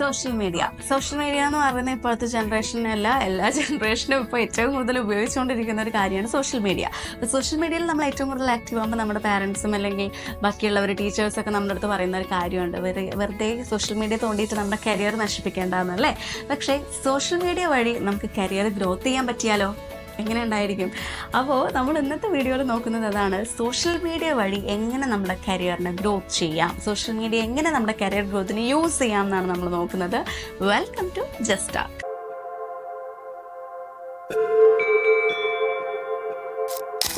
Social media social media എന്ന് പറയുന്നത് ഇപ്പോഴത്തെ ജനറേഷനല്ല എല്ലാ ജനറേഷനും ഇപ്പോൾ ഏറ്റവും കൂടുതൽ ഉപയോഗിച്ചുകൊണ്ടിരിക്കുന്ന ഒരു കാര്യമാണ് സോഷ്യൽ മീഡിയ അപ്പോൾ സോഷ്യൽ മീഡിയയിൽ നമ്മൾ ഏറ്റവും കൂടുതൽ ആക്റ്റീവ് ആകുമ്പോൾ നമ്മുടെ പാരൻസും അല്ലെങ്കിൽ ബാക്കിയുള്ളവർ ടീച്ചേഴ്സൊക്കെ നമ്മുടെ അടുത്ത് പറയുന്ന ഒരു കാര്യമുണ്ട്. വെറുതെ സോഷ്യൽ മീഡിയ തോണ്ടിയിട്ട് നമ്മുടെ കരിയർ നശിപ്പിക്കേണ്ടതെന്നല്ലേ പക്ഷേ സോഷ്യൽ മീഡിയ വഴി നമുക്ക് കരിയർ ഗ്രോത്ത് ചെയ്യാൻ പറ്റിയാലോ? എങ്ങനെ ഉണ്ടായിരിക്കും അപ്പോൾ നമ്മൾ ഇന്നത്തെ വീഡിയോയിൽ നോക്കുന്നത് അതാണ് സോഷ്യൽ മീഡിയ വഴി എങ്ങനെ നമ്മുടെ കരിയറിനെ ഗ്രോത്ത് ചെയ്യാം? സോഷ്യൽ മീഡിയ എങ്ങനെ നമ്മുടെ കരിയർ ഗ്രോത്തിന് യൂസ് ചെയ്യാം എന്നാണ് നമ്മൾ നോക്കുന്നത്. വെൽക്കം ടു ജസ്റ്റ്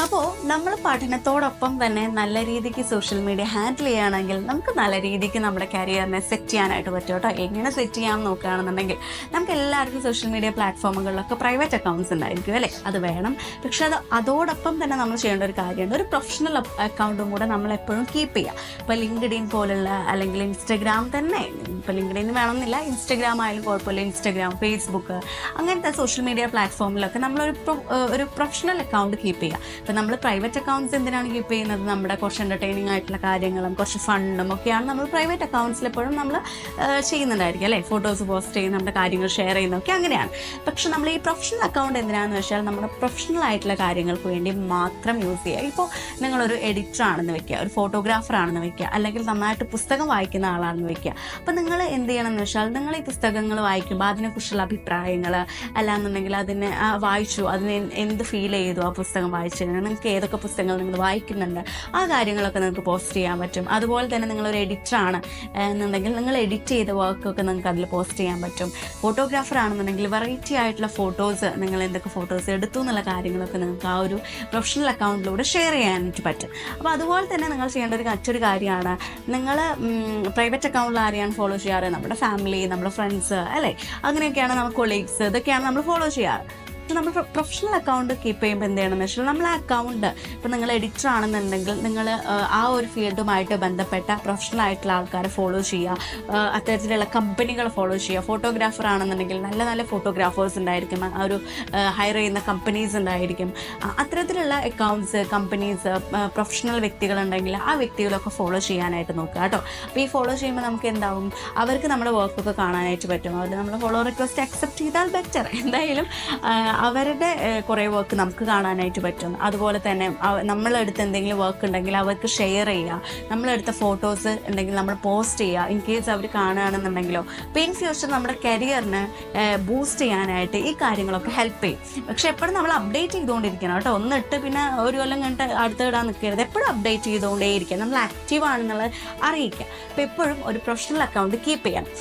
അപ്പോൾ നമ്മൾ പഠനത്തോടൊപ്പം തന്നെ നല്ല രീതിക്ക് സോഷ്യൽ മീഡിയ ഹാൻഡിൽ ചെയ്യുകയാണെങ്കിൽ നമുക്ക് നല്ല രീതിക്ക് നമ്മുടെ കരിയറിനെ സെറ്റ് ചെയ്യാനായിട്ട് പറ്റും കേട്ടോ. എങ്ങനെ സെറ്റ് ചെയ്യാൻ നോക്കുകയാണെന്നുണ്ടെങ്കിൽ നമുക്ക് എല്ലാവർക്കും സോഷ്യൽ മീഡിയ പ്ലാറ്റ്ഫോമുകളിലൊക്കെ പ്രൈവറ്റ് അക്കൗണ്ട്സ് ഉണ്ടായിരിക്കും അല്ലേ? അത് വേണം. പക്ഷേ അത് അതോടൊപ്പം തന്നെ നമ്മൾ ചെയ്യേണ്ട ഒരു കാര്യമുണ്ട്. ഒരു പ്രൊഫഷണൽ അക്കൗണ്ടും കൂടെ നമ്മൾ എപ്പോഴും കീപ്പ് ചെയ്യുക. ഇപ്പോൾ ലിങ്ക്ഡിൻ പോലുള്ള അല്ലെങ്കിൽ ഇൻസ്റ്റഗ്രാം തന്നെ. ഇപ്പോൾ ലിങ്ക്ഡിൻ വേണമെന്നില്ല. ഇൻസ്റ്റഗ്രാം ആയാലും കുഴപ്പമില്ല. ഇൻസ്റ്റഗ്രാം ഫേസ്ബുക്ക് അങ്ങനത്തെ സോഷ്യൽ മീഡിയ പ്ലാറ്റ്ഫോമിലൊക്കെ നമ്മളൊരു ഒരു പ്രൊഫഷണൽ അക്കൗണ്ട് കീപ്പ് ചെയ്യുക. ഇപ്പം നമ്മൾ പ്രൈവറ്റ് അക്കൗണ്ട്സ് എന്തിനാണ് കീപ്പ് ചെയ്യുന്നത്? നമ്മുടെ കുറച്ച് എന്റർടൈനിങ് ആയിട്ടുള്ള കാര്യങ്ങളും കുറച്ച് ഫണ്ടും ഒക്കെയാണ് നമ്മൾ പ്രൈവറ്റ് അക്കൗണ്ട്സിൽ എപ്പോഴും നമ്മൾ ചെയ്യുന്നുണ്ടായിരിക്കും അല്ലേ? ഫോട്ടോസ് പോസ്റ്റ് ചെയ്യുന്ന നമ്മുടെ കാര്യങ്ങൾ ഷെയർ ചെയ്യുന്നതൊക്കെ അങ്ങനെയാണ്. പക്ഷെ നമ്മൾ ഈ പ്രൊഫഷണൽ അക്കൗണ്ട് എന്തിനാണെന്ന് വെച്ചാൽ നമ്മുടെ പ്രൊഫഷണൽ ആയിട്ടുള്ള കാര്യങ്ങൾക്ക് വേണ്ടി മാത്രം യൂസ് ചെയ്യുക. ഇപ്പോൾ നിങ്ങളൊരു എഡിറ്റർ ആണെന്ന് വെക്കുക ഒരു ഫോട്ടോഗ്രാഫർ ആണെന്ന് വെക്കുക അല്ലെങ്കിൽ നന്നായിട്ട് പുസ്തകം വായിക്കുന്ന ആളാണെന്ന് വെക്കുക. അപ്പോൾ നിങ്ങൾ എന്ത് ചെയ്യണമെന്ന് വെച്ചാൽ നിങ്ങൾ ഈ പുസ്തകങ്ങൾ വായിക്കുമ്പോൾ അതിനെക്കുറിച്ചുള്ള അഭിപ്രായങ്ങൾ അല്ലാന്നുണ്ടെങ്കിൽ അതിനെ വായിച്ചു അതിന് എന്ത് ഫീൽ ചെയ്തു ആ പുസ്തകം വായിച്ചു നിങ്ങൾക്ക് ഏതൊക്കെ പുസ്തകങ്ങൾ നിങ്ങൾ വായിക്കുന്നുണ്ട് ആ കാര്യങ്ങളൊക്കെ നിങ്ങൾക്ക് പോസ്റ്റ് ചെയ്യാൻ പറ്റും. അതുപോലെ തന്നെ നിങ്ങളൊരു എഡിറ്ററാണ് എന്നുണ്ടെങ്കിൽ നിങ്ങൾ എഡിറ്റ് ചെയ്ത വർക്കൊക്കെ നിങ്ങൾക്ക് അതിൽ പോസ്റ്റ് ചെയ്യാൻ പറ്റും. ഫോട്ടോഗ്രാഫർ ആണെന്നുണ്ടെങ്കിൽ വെറൈറ്റി ആയിട്ടുള്ള ഫോട്ടോസ് നിങ്ങൾ എന്തൊക്കെ ഫോട്ടോസ് എടുത്തു എന്നുള്ള കാര്യങ്ങളൊക്കെ നിങ്ങൾക്ക് ആ ഒരു പ്രൊഫഷണൽ അക്കൗണ്ടിലൂടെ ഷെയർ ചെയ്യാനായിട്ട് പറ്റും. അപ്പോൾ അതുപോലെ തന്നെ നിങ്ങൾ ചെയ്യേണ്ട ഒരു മറ്റൊരു കാര്യമാണ് നിങ്ങൾ പ്രൈവറ്റ് അക്കൗണ്ടിൽ ആരെയാണ് ഫോളോ ചെയ്യാറ്? നമ്മുടെ ഫാമിലി നമ്മുടെ ഫ്രണ്ട്സ് അല്ലേ? അങ്ങനെയൊക്കെയാണ് നമ്മുടെ കൊളീഗ്സ് ഇതൊക്കെയാണ് നമ്മൾ ഫോളോ ചെയ്യാറ്. പക്ഷെ നമ്മൾ പ്രൊഫഷണൽ അക്കൗണ്ട് കീപ്പ് ചെയ്യുമ്പോൾ എന്ത് ചെയ്യണമെന്ന് വെച്ചാൽ നമ്മൾ അക്കൗണ്ട് ഇപ്പം നിങ്ങൾ എഡിറ്റർ ആണെന്നുണ്ടെങ്കിൽ നിങ്ങൾ ആ ഒരു ഫീൽഡുമായിട്ട് ബന്ധപ്പെട്ട പ്രൊഫഷണൽ ആയിട്ടുള്ള ആൾക്കാരെ ഫോളോ ചെയ്യുക. അത്തരത്തിലുള്ള കമ്പനികൾ ഫോളോ ചെയ്യുക. ഫോട്ടോഗ്രാഫർ ആണെന്നുണ്ടെങ്കിൽ നല്ല നല്ല ഫോട്ടോഗ്രാഫേഴ്സ് ഉണ്ടായിരിക്കും. ആ ഒരു ഹയർ ചെയ്യുന്ന കമ്പനീസ് ഉണ്ടായിരിക്കും. അത്തരത്തിലുള്ള അക്കൗണ്ട്സ് കമ്പനീസ് പ്രൊഫഷണൽ വ്യക്തികളുണ്ടെങ്കിൽ ആ വ്യക്തികളൊക്കെ ഫോളോ ചെയ്യാനായിട്ട് നോക്കുക കേട്ടോ. അപ്പോൾ ഈ ഫോളോ ചെയ്യുമ്പോൾ നമുക്ക് എന്താവും? അവർക്ക് നമ്മുടെ വർക്കൊക്കെ കാണാനായിട്ട് പറ്റും. അവർ നമ്മൾ ഫോളോ റിക്വസ്റ്റ് അക്സെപ്റ്റ് ചെയ്താൽ ബെറ്റർ എന്തായാലും അവരുടെ കുറേ വർക്ക് നമുക്ക് കാണാനായിട്ട് പറ്റും. അതുപോലെ തന്നെ നമ്മളെടുത്ത് എന്തെങ്കിലും വർക്ക് ഉണ്ടെങ്കിൽ അവർക്ക് ഷെയർ ചെയ്യുക. നമ്മളെടുത്ത ഫോട്ടോസ് ഉണ്ടെങ്കിൽ നമ്മൾ പോസ്റ്റ് ചെയ്യുക. ഇൻ കേസ് അവർ കാണുകയാണെന്നുണ്ടെങ്കിലോ. അപ്പോൾ ഇൻ ഫ്യൂച്ചർ നമ്മുടെ കരിയറിന് ബൂസ്റ്റ് ചെയ്യാനായിട്ട് ഈ കാര്യങ്ങളൊക്കെ ഹെൽപ്പ് ചെയ്യും. പക്ഷെ എപ്പോഴും നമ്മൾ അപ്ഡേറ്റ് ചെയ്തുകൊണ്ടിരിക്കണം കേട്ടോ. ഒന്നിട്ട് പിന്നെ ഒരു കൊല്ലം കണ്ട് അടുത്ത് ഇടാൻ നിൽക്കരുത്. എപ്പോഴും അപ്ഡേറ്റ് ചെയ്തുകൊണ്ടേയിരിക്കുക. നമ്മൾ ആക്റ്റീവ് ആണെന്നുള്ളത് അറിയിക്കുക. അപ്പോൾ എപ്പോഴും ഒരു പ്രൊഫഷണൽ അക്കൗണ്ട് കീപ്പ് ചെയ്യണം.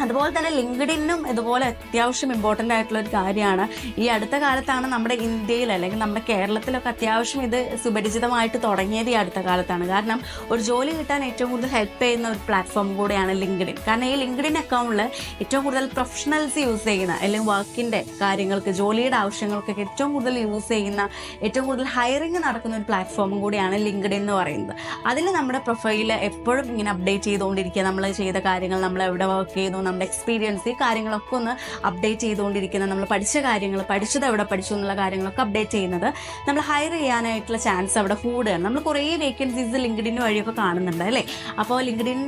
അതുപോലെ തന്നെ ലിങ്ക്ഡിനും ഇതുപോലെ അത്യാവശ്യം ഇമ്പോർട്ടന്റ് ആയിട്ടുള്ള ഒരു കാര്യമാണ്. ഈ അടുത്ത കാലത്താണ് നമ്മുടെ ഇന്ത്യയിൽ അല്ലെങ്കിൽ നമ്മുടെ കേരളത്തിലൊക്കെ അത്യാവശ്യം ഇത് സുപരിചിതമായിട്ട് തുടങ്ങിയത് ഈ അടുത്ത കാലത്താണ്. കാരണം ഒരു ജോലി കിട്ടാൻ ഏറ്റവും കൂടുതൽ ഹെൽപ്പ് ചെയ്യുന്ന ഒരു പ്ലാറ്റ്ഫോം കൂടെയാണ് ലിങ്ക്ഡിൻ. കാരണം ഈ ലിങ്ക്ഡിൻ അക്കൗണ്ടിൽ ഏറ്റവും കൂടുതൽ പ്രൊഫഷണൽസ് യൂസ് ചെയ്യുന്ന അല്ലെങ്കിൽ വർക്കിന്റെ കാര്യങ്ങൾക്ക് ജോലിയുടെ ആവശ്യങ്ങൾക്കൊക്കെ ഏറ്റവും കൂടുതൽ യൂസ് ചെയ്യുന്ന ഏറ്റവും കൂടുതൽ ഹയറിങ് നടക്കുന്ന ഒരു പ്ലാറ്റ്ഫോമും കൂടിയാണ് ലിങ്ക്ഡിൻ എന്ന് പറയുന്നത്. അതിൽ നമ്മുടെ പ്രൊഫൈൽ എപ്പോഴും ഇങ്ങനെ അപ്ഡേറ്റ് ചെയ്തുകൊണ്ടിരിക്കുക. നമ്മൾ ചെയ്ത കാര്യങ്ങൾ നമ്മൾ എവിടെ വർക്ക് ചെയ്തു നമ്മുടെ എക്സ്പീരിയൻസ് ഈ കാര്യങ്ങളൊക്കെ ഒന്ന് അപ്ഡേറ്റ് ചെയ്തുകൊണ്ടിരിക്കുന്നത് നമ്മൾ പഠിച്ച കാര്യങ്ങൾ പഠിച്ചത് എവിടെ പഠിച്ചു എന്നുള്ള കാര്യങ്ങളൊക്കെ അപ്ഡേറ്റ് ചെയ്യുന്നത്. നമ്മൾ ഹയർ ചെയ്യാനായിട്ടുള്ള ചാൻസ് അവിടെ കൂടുകയാണ്. നമ്മൾ കുറേ വേക്കൻസീസ് ലിങ്ക്ഡിൻ വഴിയൊക്കെ കാണുന്നുണ്ട് അല്ലേ? അപ്പോൾ ലിങ്ക്ഡിൻ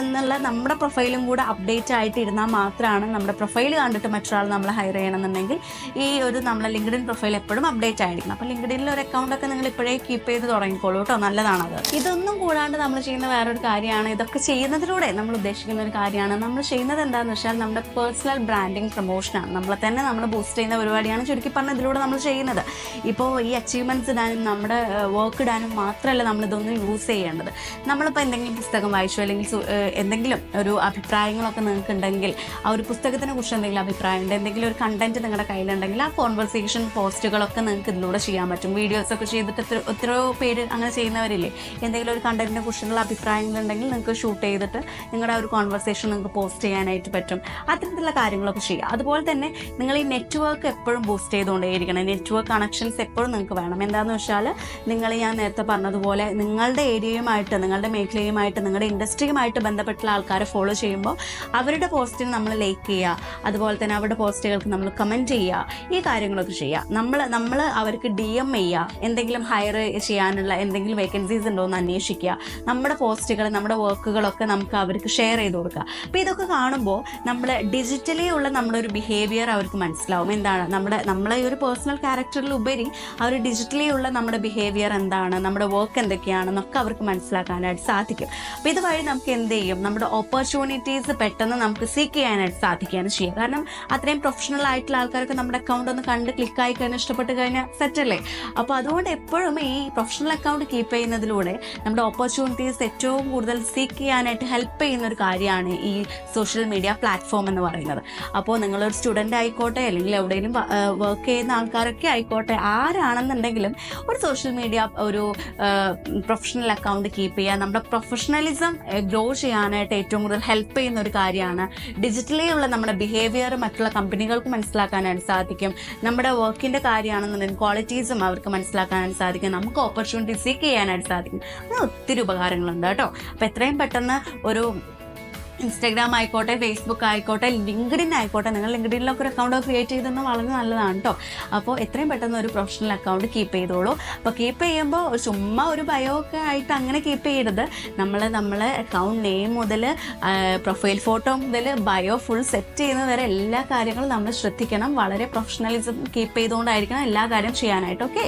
എന്നുള്ള നമ്മുടെ പ്രൊഫൈലും കൂടെ അപ്ഡേറ്റ് ആയിട്ട് ഇരുന്നാൽ മാത്രമാണ് നമ്മുടെ പ്രൊഫൈൽ കണ്ടിട്ട് മറ്റൊരാൾ നമ്മൾ ഹയർ ചെയ്യണമെന്നുണ്ടെങ്കിൽ ഈ ഒരു നമ്മളെ ലിങ്ക്ഡിൻ പ്രൊഫൈൽ എപ്പോഴും അപ്ഡേറ്റ് ആയിരിക്കണം. അപ്പോൾ ലിങ്ക്ഡിനിൽ ഒരു അക്കൗണ്ട് ഒക്കെ നിങ്ങൾ ഇപ്പോഴേ കീപ്പ് ചെയ്ത് തുടങ്ങിക്കോളൂ കേട്ടോ. നല്ലതാണത്. ഇതൊന്നും കൂടാണ്ട് നമ്മൾ ചെയ്യുന്ന വേറൊരു കാര്യമാണ്. ഇതൊക്കെ ചെയ്യുന്നതിലൂടെ നമ്മൾ ഉദ്ദേശിക്കുന്ന ഒരു കാര്യമാണ്. നമ്മൾ ചെയ്യുന്നത് എന്താണെന്ന് വെച്ചാൽ നമ്മുടെ പേഴ്സണൽ ബ്രാൻഡിങ് പ്രൊമോഷനാണ് നമ്മളെ തന്നെ നമ്മൾ ബൂസ്റ്റ് ചെയ്യുന്ന പരിപാടിയാണ് ചുരുക്കി പറഞ്ഞ ഇതിലൂടെ നമ്മൾ ചെയ്യുന്നത്. ഇപ്പോൾ ഈ അച്ചീവ്മെന്റ്സ് ഇടാനും നമ്മുടെ വർക്ക് ഇടാനും മാത്രമല്ല നമ്മളിതൊന്നും യൂസ് ചെയ്യേണ്ടത്. നമ്മളിപ്പോൾ എന്തെങ്കിലും പുസ്തകം വായിച്ചു അല്ലെങ്കിൽ എന്തെങ്കിലും ഒരു അഭിപ്രായങ്ങളൊക്കെ നിങ്ങൾക്ക് ഉണ്ടെങ്കിൽ ആ ഒരു പുസ്തകത്തിനെ കുറിച്ച് എന്തെങ്കിലും അഭിപ്രായം ഉണ്ട് എന്തെങ്കിലും ഒരു കണ്ടന്റ് നിങ്ങളുടെ കയ്യിലുണ്ടെങ്കിൽ ആ കോൺവെർസേഷൻ പോസ്റ്റുകളൊക്കെ നിങ്ങൾക്ക് ഇതിലൂടെ ചെയ്യാൻ പറ്റും. വീഡിയോസൊക്കെ ചെയ്തിട്ട് എത്ര- എത്രയോ പേര് അങ്ങനെ ചെയ്യുന്നവരില്ലേ? എന്തെങ്കിലും ഒരു കണ്ടന്റിനെ കുറിച്ചുള്ള അഭിപ്രായങ്ങളുണ്ടെങ്കിൽ നിങ്ങൾക്ക് ഷൂട്ട് ചെയ്തിട്ട് നിങ്ങളുടെ ആ ഒരു കോൺവെർസേഷൻ നിങ്ങൾക്ക് പോസ്റ്റ് ചെയ്യാനായിട്ട് പറ്റും. അത്തരത്തിലുള്ള കാര്യങ്ങളൊക്കെ ചെയ്യുക. അതുപോലെ തന്നെ നിങ്ങൾ ഈ നെറ്റ്വർക്ക് എപ്പോഴും ബൂസ്റ്റ് ചെയ്തുകൊണ്ടേയിരിക്കണം. നെറ്റ്വർക്ക് കണക്ഷൻസ് എപ്പോഴും നിങ്ങൾക്ക് വേണം. എന്താണെന്ന് വെച്ചാൽ നിങ്ങൾ ഞാൻ നേരത്തെ പറഞ്ഞതുപോലെ നിങ്ങളുടെ ഏരിയയുമായിട്ട് നിങ്ങളുടെ മേഖലയുമായിട്ട് നിങ്ങളുടെ ഇൻഡസ്ട്രിയുമായിട്ട് ബന്ധപ്പെട്ടുള്ള ആൾക്കാരെ ഫോളോ ചെയ്യുമ്പോൾ അവരുടെ പോസ്റ്റിന് നമ്മൾ ലൈക്ക് ചെയ്യുക. അതുപോലെ തന്നെ അവരുടെ പോസ്റ്റുകൾക്ക് നമ്മൾ കമന്റ് ചെയ്യുക. ഈ കാര്യങ്ങളൊക്കെ ചെയ്യുക. നമ്മൾ നമ്മൾ അവർക്ക് ഡി എം ചെയ്യുക. എന്തെങ്കിലും ഹയർ ചെയ്യാനുള്ള എന്തെങ്കിലും വേക്കൻസീസ് ഉണ്ടോ എന്ന് അന്വേഷിക്കുക. നമ്മുടെ പോസ്റ്റുകൾ നമ്മുടെ വർക്കുകളൊക്കെ നമുക്ക് അവർക്ക് ഷെയർ ചെയ്ത് കൊടുക്കുക. അപ്പോൾ ഇതൊക്കെ കാണുമ്പോൾ കാണുമ്പോൾ നമ്മൾ ഡിജിറ്റലി ഉള്ള നമ്മുടെ ഒരു ബിഹേവിയർ അവർക്ക് മനസ്സിലാവും. എന്താണ്? നമ്മുടെ നമ്മളെ ഈ ഒരു പേഴ്സണൽ ക്യാരക്ടറിലുപരി ആ ഒരു ഡിജിറ്റലി ഉള്ള നമ്മുടെ ബിഹേവിയർ എന്താണ്? നമ്മുടെ വർക്ക് എന്തൊക്കെയാണെന്നൊക്കെ അവർക്ക് മനസ്സിലാക്കാനായിട്ട് സാധിക്കും. അപ്പോൾ ഇതുവഴി നമുക്ക് എന്ത് ചെയ്യും? നമ്മുടെ ഓപ്പർച്യൂണിറ്റീസ് പെട്ടെന്ന് നമുക്ക് സീക്ക് ചെയ്യാനായിട്ട് സാധിക്കുകയാണ് ചെയ്യുക. കാരണം അത്രയും പ്രൊഫഷണൽ ആയിട്ടുള്ള ആൾക്കാർക്ക് നമ്മുടെ അക്കൗണ്ട് ഒന്ന് കണ്ട് ക്ലിക്കായി കഴിഞ്ഞാൽ ഇഷ്ടപ്പെട്ട് കഴിഞ്ഞാൽ സെറ്റല്ലേ അപ്പോൾ അതുകൊണ്ട് എപ്പോഴും ഈ പ്രൊഫഷണൽ അക്കൗണ്ട് കീപ്പ് ചെയ്യുന്നതിലൂടെ നമ്മുടെ ഓപ്പർച്യൂണിറ്റീസ് ഏറ്റവും കൂടുതൽ സീക്ക് ചെയ്യാനായിട്ട് ഹെൽപ്പ് ചെയ്യുന്ന ഒരു കാര്യമാണ് ഈ സോഷ്യൽ മീഡിയ പ്ലാറ്റ്ഫോം എന്ന് പറയുന്നത്. അപ്പോൾ നിങ്ങളൊരു സ്റ്റുഡന്റ് ആയിക്കോട്ടെ അല്ലെങ്കിൽ എവിടെയെങ്കിലും വർക്ക് ചെയ്യുന്ന ആൾക്കാരൊക്കെ ആയിക്കോട്ടെ ആരാണെന്നുണ്ടെങ്കിലും ഒരു സോഷ്യൽ മീഡിയ ഒരു പ്രൊഫഷണൽ അക്കൗണ്ട് കീപ്പ് ചെയ്യുക. നമ്മുടെ പ്രൊഫഷണലിസം ഗ്രോ ചെയ്യാനായിട്ട് ഏറ്റവും കൂടുതൽ ഹെൽപ്പ് ചെയ്യുന്ന ഒരു കാര്യമാണ് ഡിജിറ്റലി ഉള്ള നമ്മുടെ ബിഹേവിയർ മറ്റുള്ള കമ്പനികൾക്ക് മനസ്സിലാക്കാനായിട്ട് സാധിക്കും. നമ്മുടെ വർക്കിന്റെ കാര്യമാണെന്നുണ്ടെങ്കിൽ ക്വാളിറ്റീസും അവർക്ക് മനസ്സിലാക്കാനായിട്ട് സാധിക്കും. നമുക്ക് ഓപ്പർച്യൂണിറ്റി സീക്ക് ചെയ്യാനായിട്ട് സാധിക്കും. അങ്ങനെ ഒത്തിരി ഉപകാരങ്ങളുണ്ട് കേട്ടോ. അപ്പോൾ എത്രയും പെട്ടെന്ന് ഒരു ഇൻസ്റ്റാഗ്രാം ആയിക്കോട്ടെ ഫേസ്ബുക്ക് ആയിക്കോട്ടെ ലിങ്ക്ഡിൻ ആയിക്കോട്ടെ നിങ്ങൾ ലിങ്ക്ഡിനിലൊക്കെ ഒരു അക്കൗണ്ട് ക്രിയേറ്റ് ചെയ്തെന്ന് വളരെ നല്ലതാണ് കേട്ടോ അപ്പോൾ എത്രയും പെട്ടെന്ന് ഒരു പ്രൊഫഷണൽ അക്കൗണ്ട് കീപ്പ് ചെയ്തോളൂ. അപ്പോൾ കീപ്പ് ചെയ്യുമ്പോൾ ചുമ്മാ ഒരു ബയോ ഒക്കെ ആയിട്ട് അങ്ങനെ കീപ്പ് ചെയ്യരുത്. നമ്മൾ നമ്മളെ അക്കൗണ്ട് നെയിം മുതൽ പ്രൊഫൈൽ ഫോട്ടോ മുതൽ ബയോ ഫുൾ സെറ്റ് ചെയ്യുന്നത് വരെ എല്ലാ കാര്യങ്ങളും നമ്മൾ ശ്രദ്ധിക്കണം. വളരെ പ്രൊഫഷണലിസം കീപ്പ് ചെയ്തുകൊണ്ടായിരിക്കണം എല്ലാ കാര്യം ചെയ്യാനായിട്ട് ഓക്കെ